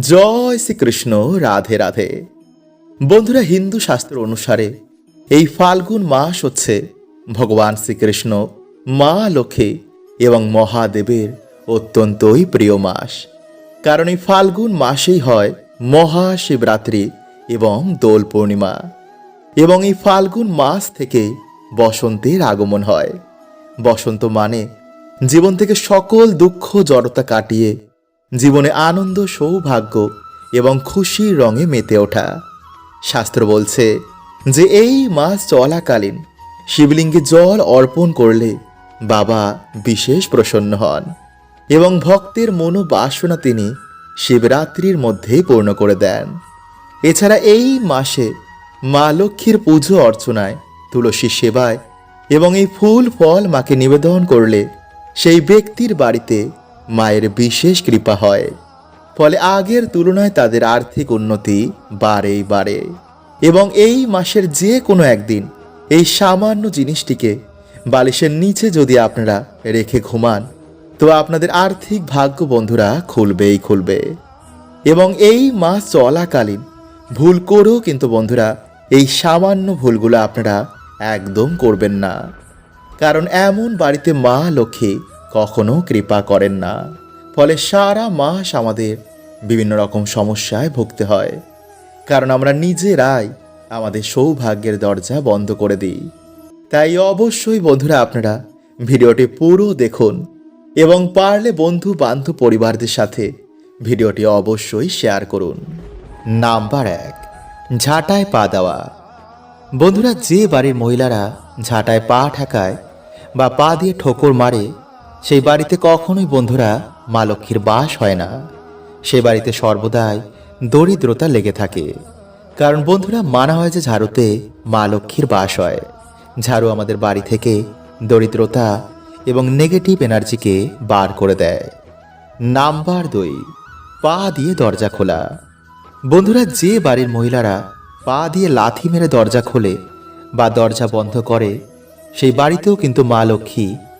জয় শ্রীকৃষ্ণ, রাধে রাধে। বন্ধুরা, হিন্দু শাস্ত্র অনুসারে এই ফাল্গুন মাস হচ্ছে ভগবান শ্রীকৃষ্ণ, মা লক্ষ্মী এবং মহাদেবের অত্যন্তই প্রিয় মাস। কারণ এই ফাল্গুন মাসেই হয় মহাশিবরাত্রি এবং দোল পূর্ণিমা। এবং এই ফাল্গুন মাস থেকে বসন্তের আগমন হয়। বসন্ত মানে জীবন থেকে সকল দুঃখ, জড়তা কাটিয়ে জীবনে আনন্দ, সৌভাগ্য এবং খুশির রঙে মেতে ওঠা। শাস্ত্র বলছে যে এই মাস চলাকালীন শিবলিঙ্গে জল অর্পণ করলে বাবা বিশেষ প্রসন্ন হন এবং ভক্তের মনোবাসনা তিনি শিবরাত্রির মধ্যেই পূর্ণ করে দেন। এছাড়া এই মাসে মা লক্ষ্মীর পুজো অর্চনায় তুলসী সেবায় এবং এই ফুল ফল মাকে নিবেদন করলে সেই ব্যক্তির বাড়িতে মায়ের বিশেষ কৃপা হয়। ফলে আগের তুলনায় তাদের আর্থিক উন্নতি বাড়েই বাড়ে। এবং এই মাসের যে কোনো একদিন এই সামান্য জিনিসটিকে বালিশের নিচে যদি আপনারা রেখে ঘুমান, তো আপনাদের আর্থিক ভাগ্য বন্ধুরা খুলবেই খুলবে। এবং এই মাস চলাকালীন ভুল করেও কিন্তু বন্ধুরা এই সামান্য ভুলগুলো আপনারা একদম করবেন না। কারণ এমন বাড়িতে মা লক্ষ্মী কখনো কৃপা করেন না। ফলে সারা মাস আমাদের বিভিন্ন রকম সমস্যায় ভুগতে হয়। কারণ আমরা নিজেরাই আমাদের সৌভাগ্যের দরজা বন্ধ করে দিই। তাই অবশ্যই বন্ধুরা আপনারা ভিডিওটি পুরো দেখুন এবং পারলে বন্ধু, বান্ধব, পরিবারদের সাথে ভিডিওটি অবশ্যই শেয়ার করুন। নাম্বার এক, ঝাঁটায় পা দেওয়া। বন্ধুরা, যে বাড়ির মহিলারা ঝাঁটায় পা ঠেকায় বা পা দিয়ে ঠোকর মারে সেই বাড়িতে কখনোই বন্ধুরা মা লক্ষ্মীর বাস হয় না। সে বাড়িতে সর্বদাই দরিদ্রতা লেগে থাকে। কারণ বন্ধুরা, মানা হয় যে ঝাড়ুতে মা লক্ষ্মীর বাস হয়। ঝাড়ু আমাদের বাড়ি থেকে দরিদ্রতা এবং নেগেটিভ এনার্জিকে বার করে দেয়। নাম্বার দুই, পা দিয়ে দরজা খোলা। বন্ধুরা, যে বাড়ির মহিলারা পা দিয়ে লাথি মেরে দরজা খোলে বা দরজা বন্ধ করে, সেই বাড়িতেও কিন্তু মা লক্ষ্মী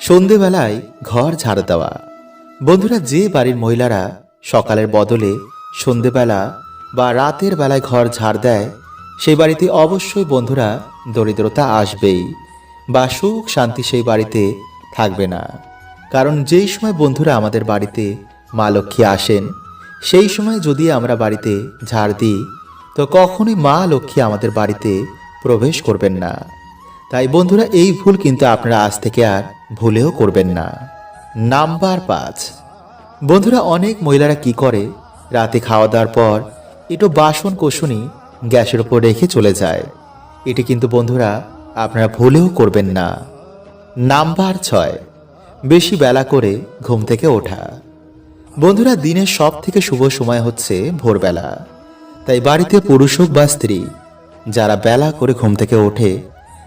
সন্ধেবেলায় ঘর ঝাড়ু দেওয়া। বন্ধুরা, যে বাড়ির মহিলারা সকালের বদলে সন্ধেবেলা বা রাতের বেলায় ঘর ঝাড় দেয়, সেই বাড়িতে অবশ্যই বন্ধুরা দরিদ্রতা আসবেই বা সুখ শান্তি সেই বাড়িতে থাকবে না। কারণ যেই সময় বন্ধুরা আমাদের বাড়িতে মা লক্ষ্মী আসেন, সেই সময় যদি আমরা বাড়িতে ঝাড় দিই, তো কখনোই মা লক্ষ্মী আমাদের বাড়িতে প্রবেশ করবেন না। তাই বন্ধুরা, এই ভুল কিন্তু আপনারা আজ থেকে আর ভুলেও করবেন না। নাম্বার পাঁচ। বন্ধুরা, অনেক মহিলারা কি করে? রাতে খাওয়া দাওয়ার পর একটু বাসন কোষণই গ্যাসের ওপর রেখে চলে যায়। এটি কিন্তু, বন্ধুরা, আপনারা ভুলেও করবেন না। নাম্বার ছয়। বেশি বেলা করে ঘুম থেকে ওঠা। বন্ধুরা, দিনের সব থেকে শুভ সময় হচ্ছে ভোরবেলা। তাই বাড়িতে পুরুষ হোক বা স্ত্রী, যারা বেলা করে ঘুম থেকে ওঠে,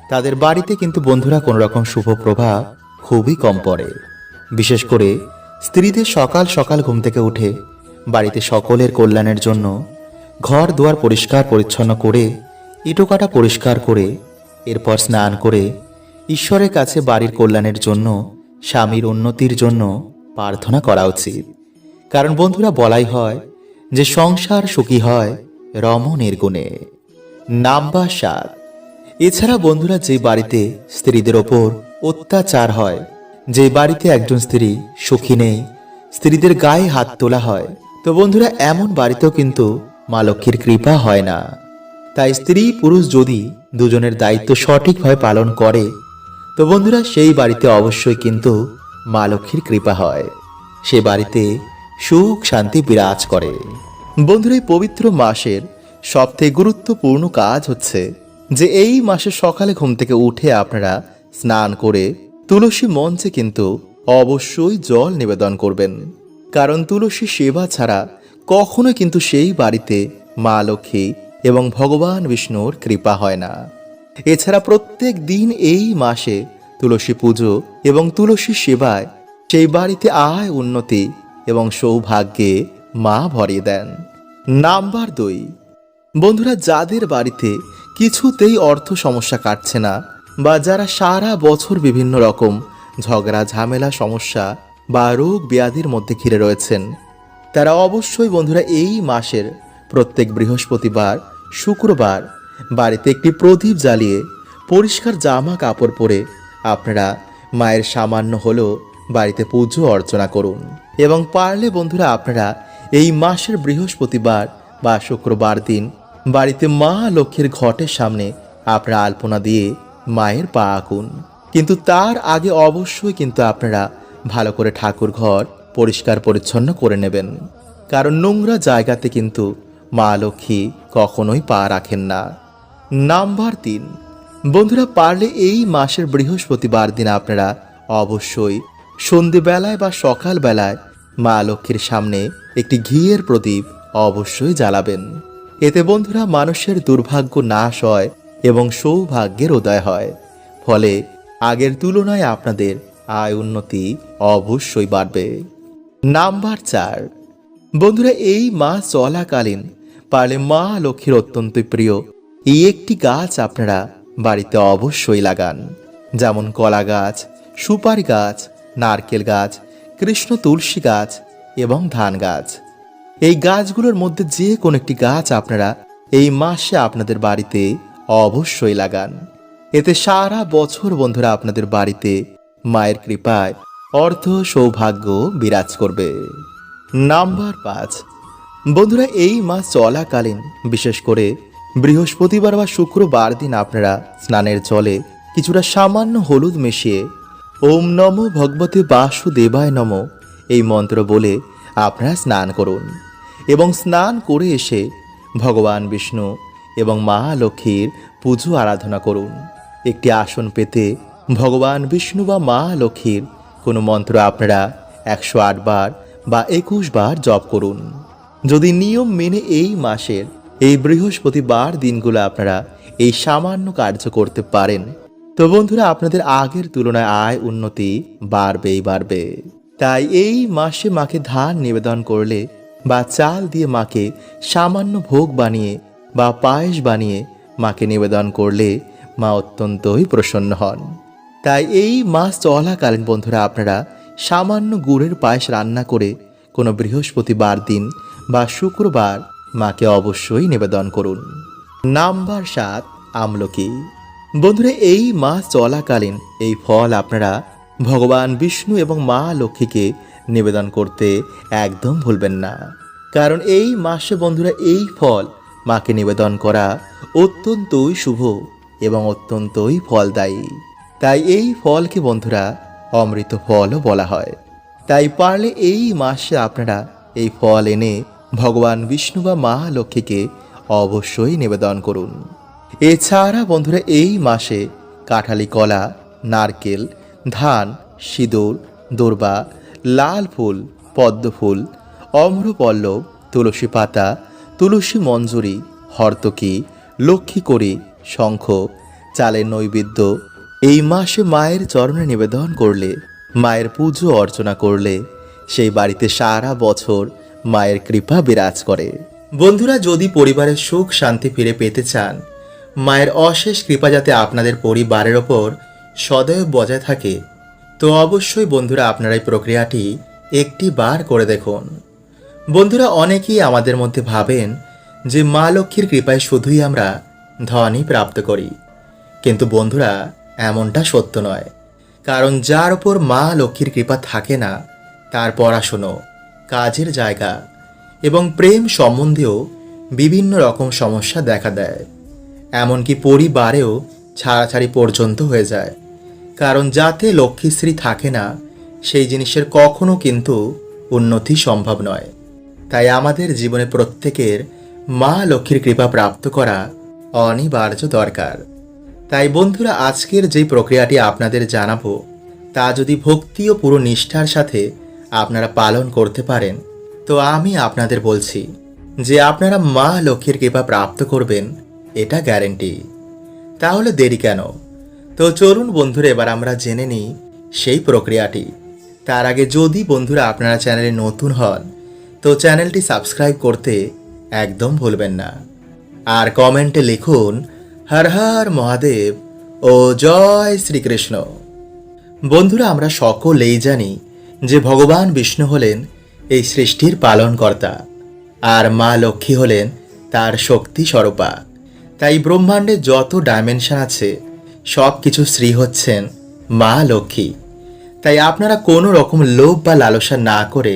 তাদের বাড়িতে কিন্তু, বন্ধুরা কোনো রকম শুভ প্রভাব খুবই কম পড়ে। বিশেষ করে স্ত্রীদের সকাল সকাল ঘুম থেকে উঠে বাড়িতে সকলের কল্যাণের জন্য ঘর দুয়ার পরিষ্কার পরিচ্ছন্ন করে, ইটোকাটা পরিষ্কার করে, এরপর স্নান করে ঈশ্বরের কাছে বাড়ির কল্যাণের জন্য, স্বামীর উন্নতির জন্য প্রার্থনা করা উচিত। কারণ বন্ধুরা, বলাই হয় যে সংসার সুখী হয় রমণের গুণে নাম্বার সাত। এছাড়া বন্ধুরা, যে বাড়িতে স্ত্রীদের ওপর অত্যাচার হয়। যে বাড়িতে একজন স্ত্রী সুখী নেই, স্ত্রীদের গায়ে হাত তোলা হয়। তো বন্ধুরা, এমন বাড়িতেও কিন্তু মা লক্ষ্মীর কৃপা হয় না। তাই স্ত্রী পুরুষ যদি দুজনের দায়িত্ব সঠিকভাবে পালন করে, তো বন্ধুরা, সেই বাড়িতে অবশ্যই কিন্তু মা লক্ষ্মীর কৃপা হয়। সে বাড়িতে সুখ, শান্তি বিরাজ করে। বন্ধুরা, এই পবিত্র মাসের সবথেকে গুরুত্বপূর্ণ কাজ হচ্ছে যে এই মাসে সকালে ঘুম থেকে উঠে আপনারা স্নান করে তুলসী মঞ্চে কিন্তু অবশ্যই জল নিবেদন করবেন। কারণ তুলসী সেবা ছাড়া কখনো কিন্তু সেই বাড়িতে মা লক্ষ্মী এবং ভগবান বিষ্ণুর কৃপা হয় না। এছাড়া প্রত্যেক দিন এই মাসে তুলসী পুজো এবং তুলসী সেবায় সেই বাড়িতে আয় উন্নতি এবং সৌভাগ্যে মা ভরিয়ে দেন। নাম্বার দুই, বন্ধুরা, যাদের বাড়িতে কিছুতেই অর্থ সমস্যা কাটছে না বা যারা সারা বছর বিভিন্ন রকম ঝগড়া, ঝামেলা, সমস্যা বা রোগ ব্যাধির মধ্যে ঘিরে রয়েছেন, তারা অবশ্যই বন্ধুরা এই মাসের প্রত্যেক বৃহস্পতিবার, শুক্রবার বাড়িতে একটি প্রদীপ জ্বালিয়ে পরিষ্কার জামা কাপড় পরে আপনারা মায়ের সামান্য হলেও বাড়িতে পুজো অর্চনা করুন। এবং পারলে বন্ধুরা আপনারা এই মাসের বৃহস্পতিবার বা শুক্রবার দিন বাড়িতে মা লক্ষ্মীর ঘটের সামনে আপনারা আলপনা দিয়ে মায়ের পা আঁকুন। কিন্তু তার আগে অবশ্যই কিন্তু আপনারা ভালো করে ঠাকুর ঘর পরিষ্কার পরিচ্ছন্ন করে নেবেন। কারণ নোংরা জায়গাতে কিন্তু মা লক্ষ্মী কখনোই পা রাখেন না। নাম্বার তিন, বন্ধুরা পারলে এই মাসের বৃহস্পতিবার দিন আপনারা অবশ্যই সন্ধেবেলায় বা সকালবেলায় মা লক্ষ্মীর সামনে একটি ঘিয়ের প্রদীপ অবশ্যই জ্বালাবেন। এতে বন্ধুরা মানুষের দুর্ভাগ্য নাশ হয় এবং সৌভাগ্যের উদয় হয়। ফলে আগের তুলনায় আপনাদের আয় উন্নতি অবশ্যই বাড়বে। নাম্বার চার। বন্ধুরা, এই মাস চলাকালীন পারলে মা লক্ষ্মীর অত্যন্ত প্রিয়। এই একটি গাছ আপনারা বাড়িতে অবশ্যই লাগান। যেমন কলা গাছ, সুপারি গাছ, নারকেল গাছ, কৃষ্ণ তুলসী গাছ এবং ধান গাছ। এই গাছগুলোর মধ্যে যে কোনো একটি গাছ আপনারা এই মাসে আপনাদের বাড়িতে অবশ্যই লাগান। এতে সারা বছর বন্ধুরা আপনাদের বাড়িতে মায়ের কৃপায় অর্থ সৌভাগ্য বিরাজ করবে। নাম্বার পাঁচ, বন্ধুরা এই মাস চলাকালীন, বিশেষ করে বৃহস্পতিবার বা শুক্রবার দিন আপনারা স্নানের জলে কিছুটা সামান্য হলুদ মিশিয়ে ওম নম ভগবতে বাসুদেবায় নম এই মন্ত্র বলে আপনারা স্নান করুন এবং স্নান করে এসে ভগবান বিষ্ণু এবং মা লক্ষ্মীর পুজো আরাধনা করুন। একটি আসন পেতে ভগবান বিষ্ণু বা মা লক্ষ্মীর কোনো মন্ত্র আপনারা একশো বার বা একুশ বার জপ করুন। যদি নিয়ম মেনে এই মাসের, এই বৃহস্পতিবার দিনগুলো আপনারা এই সামান্য কার্য করতে পারেন। তো বন্ধুরা, আপনাদের আগের তুলনায় আয় উন্নতি বাড়বেই বাড়বে। তাই এই মাসে মাকে ধান নিবেদন করলে বা চাল দিয়ে মাকে সামান্য ভোগ বানিয়ে বা পায়েস বানিয়ে মাকে নিবেদন করলে মা অত্যন্তই প্রসন্ন হন। তাই এই মাস চলাকালীন বন্ধুরা আপনারা সামান্য গুড়ের পায়েস রান্না করে কোনো বৃহস্পতিবার দিন বা শুক্রবার মাকে অবশ্যই নিবেদন করুন। নাম্বার সাত, আমলকি। বন্ধুরা, এই মাস চলাকালীন এই ফল আপনারা ভগবান বিষ্ণু এবং মা লক্ষ্মীকে নিবেদন করতে একদম ভুলবেন না। কারণ এই মাসে বন্ধুরা এই ফল মাকে নিবেদন করা অত্যন্তই শুভ এবং অত্যন্তই ফলদায়ী। তাই এই ফলকে বন্ধুরা, অমৃত ফলও বলা হয়। তাই পারলে এই মাসে আপনারা এই ফল এনে ভগবান বিষ্ণু বা মা লক্ষ্মীকে অবশ্যই নিবেদন করুন। এছাড়া বন্ধুরা, এই মাসে কাঁঠালি কলা, নারকেল, ধান, সিঁদুর, দোরবা, লাল ফুল, পদ্ম ফুল, অম্রপল্লব, তুলসী পাতা তুলসী মঞ্জুরি, হর্তকি, লক্ষ্মী করি শঙ্খ, চালের নৈবেদ্য, এই মাসে মায়ের চরণে নিবেদন করলে, মায়ের পুজো অর্চনা করলে, সেই বাড়িতে সারা বছর মায়ের কৃপা বিরাজ করে। বন্ধুরা, যদি পরিবারের সুখ শান্তি ফিরে পেতে চান, মায়ের অশেষ কৃপা যাতে আপনাদের পরিবারের ওপর সদয় বজায় থাকে, তো অবশ্যই বন্ধুরা, আপনারা এই প্রক্রিয়াটি একটি বার করে দেখুন। বন্ধুরা, অনেকেই আমাদের মধ্যে ভাবেন যে মা লক্ষ্মীর কৃপায় শুধুই আমরা ধনই প্রাপ্ত করি। কিন্তু বন্ধুরা, এমনটা সত্য নয়। কারণ যার ওপর মা লক্ষ্মীর কৃপা থাকে না, তার পড়াশুনো, কাজের জায়গা এবং প্রেম সম্বন্ধেও বিভিন্ন রকম সমস্যা দেখা দেয়। এমনকি পরিবারেও ছাড়াছাড়ি পর্যন্ত হয়ে যায়। কারণ যাতে লক্ষ্মীশ্রী থাকে না, সেই জিনিসের কখনো কিন্তু উন্নতি সম্ভব নয়। তাই আমাদের জীবনে প্রত্যেকের মা লক্ষ্মীর কৃপা প্রাপ্ত করা অনিবার্য দরকার। তাই বন্ধুরা, আজকের যে প্রক্রিয়াটি আপনাদের জানাব, তা যদি ভক্তি ও পুরো নিষ্ঠার সাথে আপনারা পালন করতে পারেন, তো আমি আপনাদের বলছি যে আপনারা মা লক্ষ্মীর কৃপা প্রাপ্ত করবেন, এটা গ্যারেন্টি। তাহলে দেরি কেন? তো চলুন বন্ধুরা, এবার আমরা জেনে নিই সেই প্রক্রিয়াটি। তার আগে যদি বন্ধুরা আপনারা চ্যানেলে নতুন হন তো চ্যানেলটি সাবস্ক্রাইব করতে একদম ভুলবেন না। আর কমেন্টে লিখুন, হর হর মহাদেব ও জয় শ্রীকৃষ্ণ। বন্ধুরা, আমরা সকলেই জানি যে ভগবান বিষ্ণু হলেন এই সৃষ্টির পালনকর্তা আর মা লক্ষ্মী হলেন তার শক্তি স্বরূপা। তাই ব্রহ্মাণ্ডে যত ডাইমেনশন আছে, সব কিছু শ্রী হচ্ছেন মা লক্ষ্মী। তাই আপনারা কোনো রকম লোভ বা লালসা না করে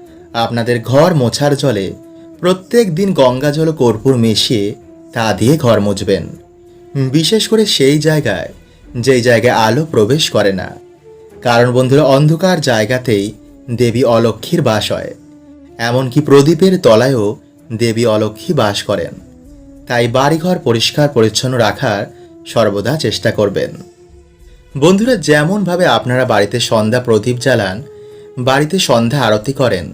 আপনাদের ঘর মোছার জলে প্রত্যেক দিন গঙ্গা জল কর্পূর মিশিয়ে তা দিয়ে ঘর মুছবেন। বিশেষ করে সেই জায়গায় যেই জায়গায় আলো প্রবেশ করে না। কারণ বন্ধুরা, অন্ধকার জায়গাতেই দেবী অলক্ষীর বাস হয়। এমনকি প্রদীপের তলায়ও দেবী অলক্ষ্মী বাস করেন। তাই বাড়িঘর পরিষ্কার পরিচ্ছন্ন রাখার সর্বদা চেষ্টা করবেন। বন্ধুরা, যেমনভাবে আপনারা বাড়িতে সন্ধ্যা প্রদীপ জ্বালান, বাড়িতে সন্ধ্যা আরতি করেন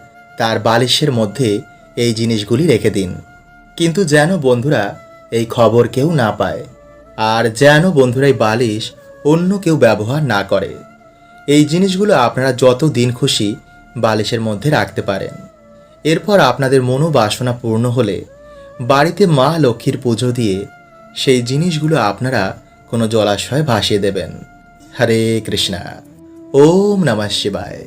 তার বালিশের মধ্যে এই জিনিসগুলি রেখে দিন। কিন্তু যেন বন্ধুরা এই খবর কেউ না পায়, আর যেন বন্ধুরা এই বালিশ অন্য কেউ ব্যবহার না করে। এই জিনিসগুলো আপনারা যত দিন খুশি বালিশের মধ্যে রাখতে পারেন। এরপর আপনাদের মনোবাসনা পূর্ণ হলে বাড়িতে মা লক্ষ্মীর পুজো দিয়ে সেই জিনিসগুলো আপনারা কোনো জলাশয়ে ভাসিয়ে দেবেন। হরে কৃষ্ণা, ওম নমঃ শিবায়।